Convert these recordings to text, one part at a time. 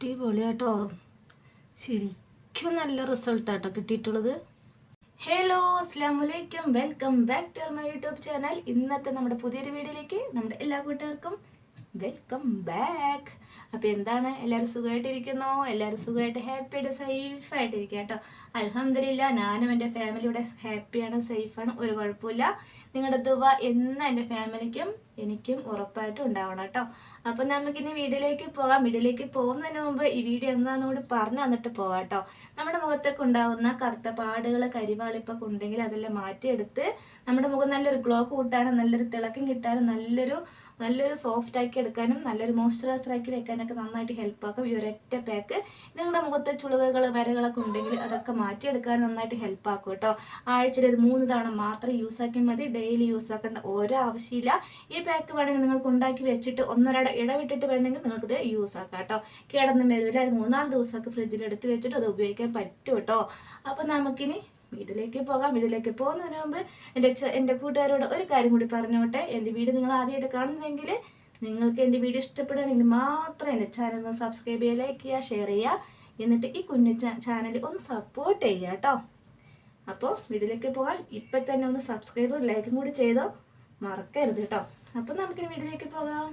അടിപൊളിയാട്ടോ. ശരിക്കും നല്ല റിസൾട്ടാട്ടോ കിട്ടിയിട്ടുള്ളത്. ഹലോ അസ്സാം വലൈക്കും welcome back to my YouTube channel ഇന്നത്തെ നമ്മുടെ പുതിയൊരു വീഡിയോയിലേക്ക് നമ്മുടെ എല്ലാ കൂട്ടുകാർക്കും വെൽക്കം ബാക്ക് അപ്പോൾ എന്താണ്? എല്ലാവരും സുഖമായിട്ടിരിക്കുന്നോ? എല്ലാവരും സുഖമായിട്ട് ഹാപ്പിയായിട്ട് സേഫായിട്ടിരിക്കുക കേട്ടോ അലഹമില്ല ഞാനും എന്റെ ഫാമിലി ഹാപ്പിയാണ് സേഫാണ് ഒരു കുഴപ്പമില്ല. നിങ്ങളുടെ ദുവ എന്നും എന്റെ ഫാമിലിക്കും എനിക്കും ഉറപ്പായിട്ടും ഉണ്ടാവണം കേട്ടോ. അപ്പം നമുക്കിനി വീഡിയോയിലേക്ക് പോകാം. വീഡിയോയിലേക്ക് പോകുന്നതിന് മുമ്പ് ഈ വീഡിയോ എന്താന്ന് കൂടി പറഞ്ഞു തന്നിട്ട് പോവാട്ടോ നമ്മുടെ മുഖത്തൊക്കെ ഉണ്ടാവുന്ന കറുത്ത പാടുകൾ കരിവാളിപ്പൊക്കെ ഉണ്ടെങ്കിൽ അതെല്ലാം മാറ്റിയെടുത്ത് നമ്മുടെ മുഖം നല്ലൊരു ഗ്ലോ കൂട്ടാനും നല്ലൊരു തിളക്കം കിട്ടാനും നല്ലൊരു നല്ലൊരു സോഫ്റ്റ് ആക്കി എടുക്കാനും നല്ലൊരു മോയ്സ്ചറൈസർ ആക്കി വെക്കാനൊക്കെ നന്നായിട്ട് ഹെൽപ്പ് ആക്കും. ഈ ഒരൊറ്റ പാക്ക് നിങ്ങളുടെ മുഖത്തെ ചുളിവുകൾ വരകളൊക്കെ ഉണ്ടെങ്കിൽ അതൊക്കെ മാറ്റിയെടുക്കാൻ നന്നായിട്ട് ഹെൽപ്പ് ആക്കും കേട്ടോ. ആഴ്ചയിൽ ഒരു മൂന്ന് തവണ മാത്രം യൂസ് ആക്കിയാൽ മതി. ഡെയിലി യൂസ് ആക്കേണ്ട ഓരോ ആവശ്യമില്ല ഈ പാക്ക് വേണമെങ്കിൽ നിങ്ങൾക്ക് ഉണ്ടാക്കി വെച്ചിട്ട് ഒന്നൊരാടെ ഇടവിട്ടിട്ട് വേണമെങ്കിൽ നിങ്ങൾക്കിത് യൂസ് ആക്കാം കേട്ടോ. കേടൊന്നും വരില്ല ഒരു മൂന്നാൽ ദിവസമൊക്കെ ഫ്രിഡ്ജിൽ എടുത്ത് വെച്ചിട്ട് അത് ഉപയോഗിക്കാൻ പറ്റും കേട്ടോ. അപ്പോൾ നമുക്കിനി വീട്ടിലേക്ക് പോകാം. വീട്ടിലേക്ക് പോകുന്നതിന് മുമ്പ് എന്റെ എന്റെ കൂട്ടുകാരോട് ഒരു കാര്യം കൂടി പറഞ്ഞോട്ടെ. എന്റെ വീട് നിങ്ങൾ ആദ്യമായിട്ട് കാണുന്നതെങ്കിൽ നിങ്ങൾക്ക് എന്റെ വീഡിയോ ഇഷ്ടപ്പെടുകയാണെങ്കിൽ മാത്രം എന്റെ ചാനൽ ഒന്ന് സബ്സ്ക്രൈബ് ചെയ്യുക ലൈക്ക് ചെയ്യുക ഷെയർ ചെയ്യുക. എന്നിട്ട് ഈ കുഞ്ഞു ചാനൽ ഒന്ന് സപ്പോർട്ട് ചെയ്യുക കേട്ടോ. അപ്പോൾ വീട്ടിലേക്ക് പോകാൻ ഇപ്പം തന്നെ ഒന്ന് സബ്സ്ക്രൈബും ലൈക്കും കൂടി ചെയ്തോ. മറക്കരുത് കേട്ടോ. അപ്പോൾ നമുക്കിനി വീട്ടിലേക്ക് പോകാം.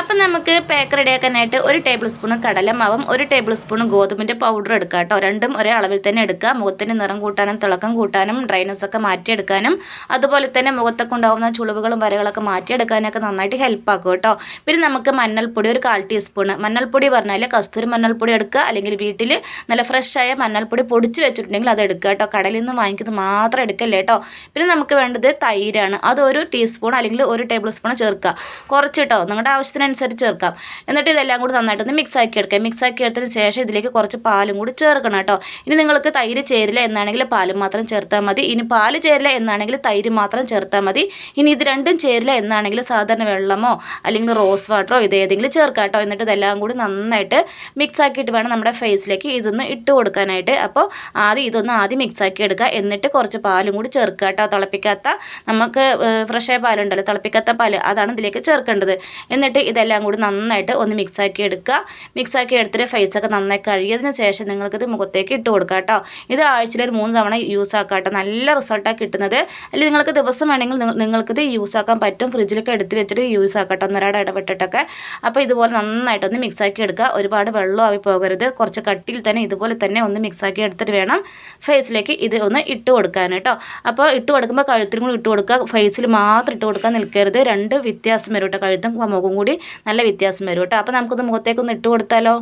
അപ്പം നമുക്ക് പാക്ക് റെഡിയാക്കാനായിട്ട് ഒരു ടേബിൾ സ്പൂൺ കടലമാവും ഒരു ടേബിൾ സ്പൂൺ ഗോതമ്പിന്റെ പൗഡർ എടുക്കുക കേട്ടോ. രണ്ടും ഒരേ അളവിൽ തന്നെ എടുക്കുക. മുഖത്തിന്റെ നിറം കൂട്ടാനും തിളക്കം കൂട്ടാനും ഡ്രൈനസ് ഒക്കെ മാറ്റിയെടുക്കാനും അതുപോലെ തന്നെ മുഖത്തൊക്കെ ഉണ്ടാകുന്ന ചുളിവുകളും വരകളൊക്കെ മാറ്റിയെടുക്കാനൊക്കെ നന്നായിട്ട് ഹെൽപ്പ് ആക്കും കേട്ടോ. പിന്നെ നമുക്ക് മഞ്ഞൾപ്പൊടി ഒരു കാൽ ടീസ്പൂൺ മഞ്ഞൾപ്പൊടി പറഞ്ഞാൽ കസ്തൂരി മഞ്ഞൾപ്പൊടി എടുക്കുക. അല്ലെങ്കിൽ വീട്ടിൽ നല്ല ഫ്രഷായ മഞ്ഞൾപ്പൊടി പൊടിച്ച് വെച്ചിട്ടുണ്ടെങ്കിൽ അത് എടുക്കുക കേട്ടോ. കടലിൽ നിന്ന് വാങ്ങിക്കുന്നത് മാത്രം എടുക്കല്ലേ കേട്ടോ. പിന്നെ നമുക്ക് വേണ്ടത് തൈരാണ്. അത് ഒരു ടീസ്പൂൺ അല്ലെങ്കിൽ ഒരു ടേബിൾ സ്പൂൺ ചേർക്കുക. കുറച്ച് കേട്ടോ. നിങ്ങളുടെ ആവശ്യത്തിനനുസരിച്ച് ചേർക്കാം. എന്നിട്ട് ഇതെല്ലാം കൂടി നന്നായിട്ടൊന്ന് മിക്സ് ആക്കി എടുക്കാം. മിക്സ് ആക്കി എടുത്തതിന് ശേഷം ഇതിലേക്ക് കുറച്ച് പാലും കൂടി ചേർക്കണം കേട്ടോ. ഇനി നിങ്ങൾക്ക് തൈര് ചേരില്ല എന്നാണെങ്കിൽ പാലും മാത്രം ചേർത്താൽ മതി. ഇനി പാൽ ചേരില്ല എന്നാണെങ്കിൽ തൈര് മാത്രം ചേർത്താൽ മതി. ഇനി ഇത് രണ്ടും ചേരില്ല എന്നാണെങ്കിൽ സാധാരണ വെള്ളമോ അല്ലെങ്കിൽ റോസ് വാട്ടറോ ഇത് ഏതെങ്കിലും ചേർക്കാം കേട്ടോ. എന്നിട്ട് ഇതെല്ലാം കൂടി നന്നായിട്ട് മിക്സ് ആക്കിയിട്ട് വേണം നമ്മുടെ ഫേസിലേക്ക് ഇതൊന്ന് ഇട്ട് കൊടുക്കാനായിട്ട്. അപ്പോൾ ആദ്യം ഇതൊന്ന് ആദ്യം മിക്സ് ആക്കി എടുക്കുക. എന്നിട്ട് കുറച്ച് പാലും കൂടി ചേർക്കുക കേട്ടോ. തിളപ്പിക്കാത്ത നമുക്ക് ഫ്രഷായ പാലുണ്ടല്ലോ. തിളപ്പിക്കാത്ത പാൽ. അതാണ് ഇതിലേക്ക് ചേർക്കേണ്ടത്. എന്നിട്ട് ഇതെല്ലാം കൂടി നന്നായിട്ട് ഒന്ന് മിക്സാക്കി എടുക്കുക. മിക്സാക്കി എടുത്തിട്ട് ഫേസൊക്കെ നന്നായി കഴുകിയതിന് ശേഷം നിങ്ങൾക്കിത് മുഖത്തേക്ക് ഇട്ട് കൊടുക്കുക കേട്ടോ. ഇത് ആഴ്ചയിൽ ഒരു മൂന്ന് തവണ യൂസ് ആക്കുക കേട്ടോ. നല്ല റിസൾട്ടാണ് കിട്ടുന്നത്. അല്ലെങ്കിൽ നിങ്ങൾക്ക് ദിവസം വേണമെങ്കിൽ നിങ്ങൾക്കിത് യൂസ് ആക്കാൻ പറ്റും. ഫ്രിഡ്ജിലൊക്കെ എടുത്ത് വെച്ചിട്ട് യൂസ് ആക്കട്ടോ ഒന്നരാടെ ഇടപെട്ടിട്ടൊക്കെ. അപ്പോൾ ഇതുപോലെ നന്നായിട്ടൊന്ന് മിക്സ് ആക്കി എടുക്കുക. ഒരുപാട് വെള്ളം ആവി പോകരുത്. കുറച്ച് കട്ടിയിൽ തന്നെ ഇതുപോലെ തന്നെ ഒന്ന് മിക്സാക്കി എടുത്തിട്ട് വേണം ഫേസിലേക്ക് ഇത് ഒന്ന് ഇട്ട് കൊടുക്കാൻ കേട്ടോ. അപ്പോൾ ഇട്ട് കൊടുക്കുമ്പോൾ കഴുത്തിലും കൂടി ഇട്ട് കൊടുക്കുക. ഫേസിൽ മാത്രം ഇട്ട് കൊടുക്കാൻ നിൽക്കരുത്. രണ്ട് വ്യത്യാസം വരും കഴുത്തും മുഖം കൂടി. നല്ല വ്യത്യാസം വരും കേട്ടോ. അപ്പോൾ നമുക്കൊന്ന് മുഖത്തേക്കൊന്ന് ഇട്ട് കൊടുത്താലോ?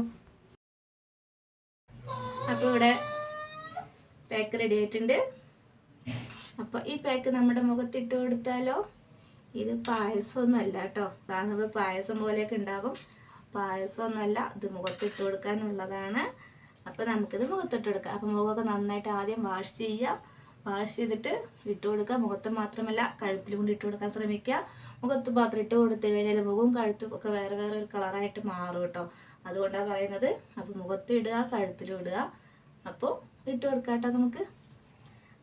അപ്പോൾ ഇവിടെ പാക്ക് റെഡി ആയിട്ടുണ്ട്. അപ്പോൾ ഈ പാക്ക് നമ്മുടെ മുഖത്തിട്ട് കൊടുത്താലോ? ഇത് പായസമൊന്നും അല്ല കേട്ടോ. കാണുമ്പോൾ പായസം പോലെയൊക്കെ ഉണ്ടാകും. പായസമൊന്നുമല്ല ഇത് മുഖത്തിട്ട് കൊടുക്കാനുള്ളതാണ്. അപ്പോൾ നമുക്കിത് മുഖത്തിട്ട് കൊടുക്കാം. അപ്പോൾ മുഖമൊക്കെ നന്നായിട്ട് ആദ്യം വാഷ് ചെയ്യുക. വാഷ് ചെയ്തിട്ട് ഇട്ട് കൊടുക്കുക. മുഖത്ത് മാത്രമല്ല കഴുത്തിൽ കൊണ്ട് ഇട്ട് കൊടുക്കാൻ ശ്രമിക്കുക. മുഖത്ത് മാത്രം ഇട്ട് കൊടുത്തു കഴിഞ്ഞാൽ മുഖവും കഴുത്തും ഒക്കെ വേറെ വേറെ ഒരു കളറായിട്ട് മാറും കേട്ടോ. അതുകൊണ്ടാണ് പറയുന്നത്. അപ്പോൾ മുഖത്ത് ഇടുക കഴുത്തിലും ഇടുക. അപ്പോൾ ഇട്ട് കൊടുക്കാം കേട്ടോ നമുക്ക്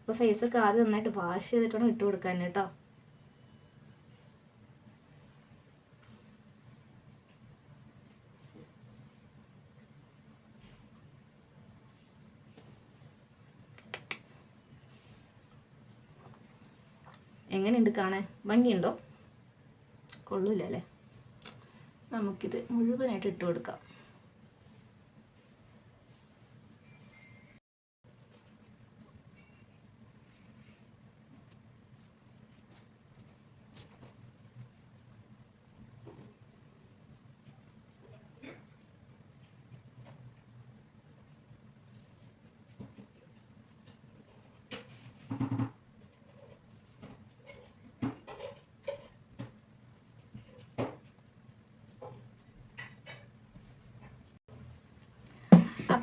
അപ്പോൾ ഫേസൊക്കെ ആദ്യം നന്നായിട്ട് വാഷ് ചെയ്തിട്ട് ഇട്ട് കൊടുക്കാൻ കേട്ടോ. എങ്ങനെയുണ്ട് കാണാൻ? ഭംഗിയുണ്ടോ? കൊള്ളൂല അല്ലേ നമുക്കിത് മുഴുവനായിട്ട് ഇട്ട് കൊടുക്കാം.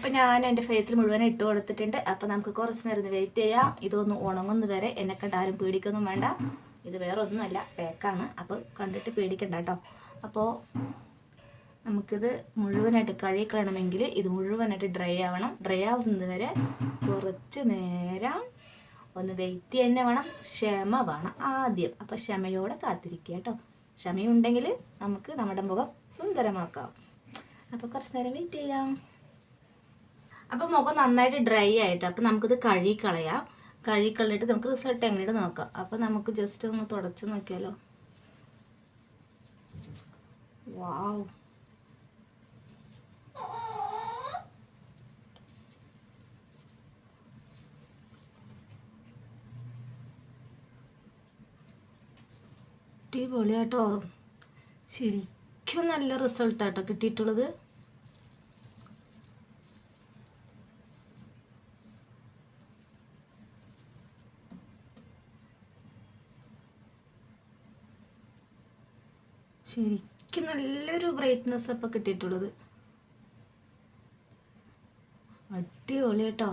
അപ്പം ഞാൻ എന്റെ ഫേസിൽ മുഴുവൻ ഇട്ട് കൊടുത്തിട്ടുണ്ട്. അപ്പം നമുക്ക് കുറച്ച് നേരം വെയിറ്റ് ചെയ്യാം. ഇതൊന്ന് ഉണങ്ങുന്ന വരെ എന്നെ കണ്ട് ആരും പേടിക്കൊന്നും വേണ്ട. ഇത് വേറെ ഒന്നുമല്ല പേക്കാണ് അപ്പോൾ കണ്ടിട്ട് പേടിക്കണ്ട കേട്ടോ അപ്പോൾ നമുക്കിത് മുഴുവനായിട്ട് കഴുകിക്കളയണമെങ്കിൽ ഇത് മുഴുവനായിട്ട് ഡ്രൈ ആവണം. ഡ്രൈ ആവുന്നത് വരെ കുറച്ച് നേരം ഒന്ന് വെയിറ്റ് തന്നെ വേണം ക്ഷമ വേണം ആദ്യം. അപ്പോൾ ക്ഷമയോടെ കാത്തിരിക്കുക കേട്ടോ ക്ഷമയുണ്ടെങ്കിൽ നമുക്ക് നമ്മുടെ മുഖം സുന്ദരമാക്കാം. അപ്പോൾ കുറച്ച് നേരം വെയിറ്റ് ചെയ്യാം. അപ്പോൾ മുഖം നന്നായിട്ട് ഡ്രൈ ആയിട്ട് അപ്പോൾ നമുക്കിത് കഴുകി കളയാം കഴുകി നമുക്ക് റിസൾട്ട് എങ്ങനെയാണ് നോക്കാം. അപ്പോൾ നമുക്ക് ജസ്റ്റ് ഒന്ന് തുടച്ച് നോക്കിയാലോ. വാവ് അടിപൊളിയാട്ടോ. ശരിക്കും നല്ല റിസൾട്ടാട്ടോ കിട്ടിയിട്ടുള്ളത്. ശരിക്കും നല്ലൊരു ബ്രൈറ്റ്നെസ് അപ്പം കിട്ടിയിട്ടുള്ളത്. അടിപൊളി കേട്ടോ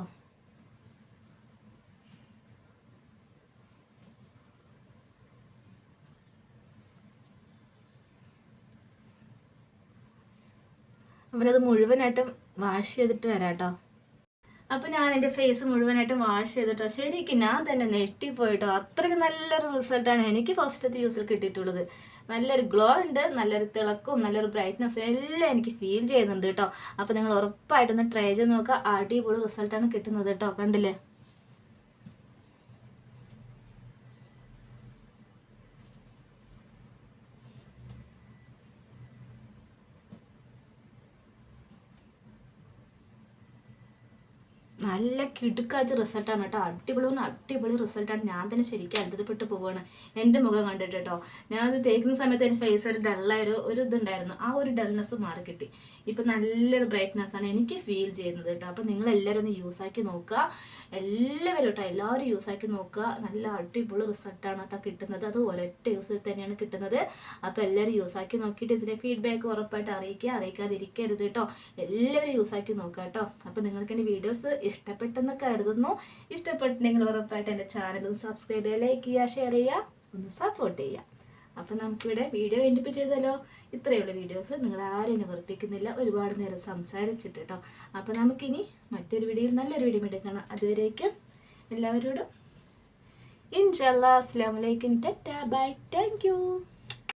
അവനത് മുഴുവനായിട്ടും വാഷ് ചെയ്തിട്ട് വരാം കേട്ടോ അപ്പോൾ ഞാൻ എന്റെ ഫേസ് മുഴുവനായിട്ട് വാഷ് ചെയ്തിട്ടോ. ശരിക്കും ഞാൻ തന്നെ നെട്ടിപ്പോയിട്ടോ അത്രയ്ക്ക് നല്ലൊരു റിസൾട്ടാണ് എനിക്ക് ഫസ്റ്റത്തെ യൂസിൽ കിട്ടിയിട്ടുള്ളത്. നല്ലൊരു ഗ്ലോ ഉണ്ട് നല്ലൊരു തിളക്കവും നല്ലൊരു ബ്രൈറ്റ്നസ് എല്ലാം എനിക്ക് ഫീൽ ചെയ്യുന്നുണ്ട് കേട്ടോ. അപ്പോൾ നിങ്ങൾ ഉറപ്പായിട്ടൊന്ന് ട്രൈ ചെയ്ത് നോക്കുക അടിപൊളി റിസൾട്ടാണ് കിട്ടുന്നത് കേട്ടോ. കണ്ടില്ലേ? നല്ല കിടുക്കാച്ച റിസൾട്ടാണ് കേട്ടോ. അടിപൊളി അടിപൊളി റിസൾട്ടാണ്. ഞാൻ തന്നെ ശരിക്കും അത്ഭുതപ്പെട്ട് പോവുകയാണ് എന്റെ മുഖം കണ്ടിട്ട് കേട്ടോ. ഞാൻ അത് തേക്കുന്ന സമയത്ത് എന്റെ ഫേസ് ഒരു ഡള്ളായ ഒരു ഒരു ഇതുണ്ടായിരുന്നു. ആ ഒരു ഡൾനെസ് മാറി കിട്ടി. ഇപ്പം നല്ലൊരു ബ്രൈറ്റ്നെസ് ആണ് എനിക്ക് ഫീൽ ചെയ്യുന്നത് കേട്ടോ. അപ്പം നിങ്ങൾ എല്ലാവരും ഒന്ന് യൂസ് ആക്കി നോക്കുക. എല്ലാവരും കേട്ടോ എല്ലാവരും യൂസ് ആക്കി നോക്കുക. നല്ല അടിപൊളി റിസൾട്ടാണ് കേട്ടോ കിട്ടുന്നത്. അത് ഒരൊറ്റ യൂസിൽ തന്നെയാണ് കിട്ടുന്നത്. അപ്പോൾ എല്ലാവരും യൂസ് ആക്കി നോക്കിയിട്ട് ഇതിന്റെ ഫീഡ്ബാക്ക് ഉറപ്പായിട്ട് അറിയിക്കുക. അറിയിക്കാതിരിക്കരുത് കേട്ടോ. എല്ലാവരും യൂസ് ആക്കി നോക്കുക കേട്ടോ. അപ്പോൾ നിങ്ങൾക്ക് എന്റെ വീഡിയോസ് ഇഷ്ടപ്പെട്ടെന്ന് കരുതുന്നു. ഇഷ്ടപ്പെട്ടിട്ടുണ്ടെങ്കിൽ ഉറപ്പായിട്ട് എന്റെ ചാനൽ ഒന്ന് സബ്സ്ക്രൈബ് ചെയ്യുക ലൈക്ക് ചെയ്യുക ഷെയർ ചെയ്യുക ഒന്ന് സപ്പോർട്ട് ചെയ്യുക. അപ്പം നമുക്കിവിടെ വീഡിയോ വേണ്ടിപ്പ് ചെയ്തല്ലോ. ഇത്രയുള്ള വീഡിയോസ് നിങ്ങൾ ആരെയും നിവർത്തിക്കുന്നില്ല ഒരുപാട് നേരം സംസാരിച്ചിട്ട് കേട്ടോ അപ്പം നമുക്കിനി മറ്റൊരു വീഡിയോയിൽ നല്ലൊരു വീഡിയോ എടുക്കണം അതുവരേക്കും എല്ലാവരോടും ഇൻഷാല്ലാ അസ്സാം വലൈക്കും ടാറ്റാ. ബൈ. Thank you.